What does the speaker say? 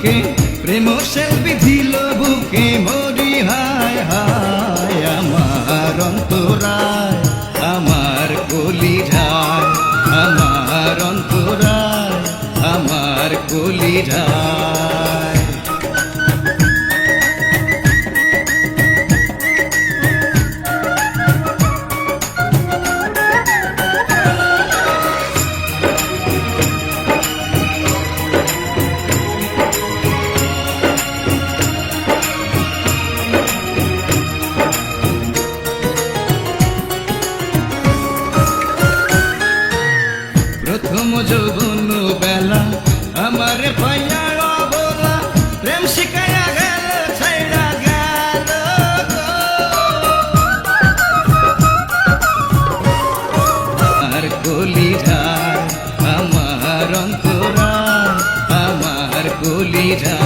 বুকে, প্রেম সেলফি দিল বুকে, মরি হায় হায়, আমার অন্তরায়, আমার কলি ঢায় আমার অন্তরায়, আমার কলি ঝায় প্রথম যৌবন বেলা, আমার পাইয়া বলা প্রেম শিখাইয়া গেল, ছাইড়া গেল আর কলিরা আমার অন্তরা আমার কলিরা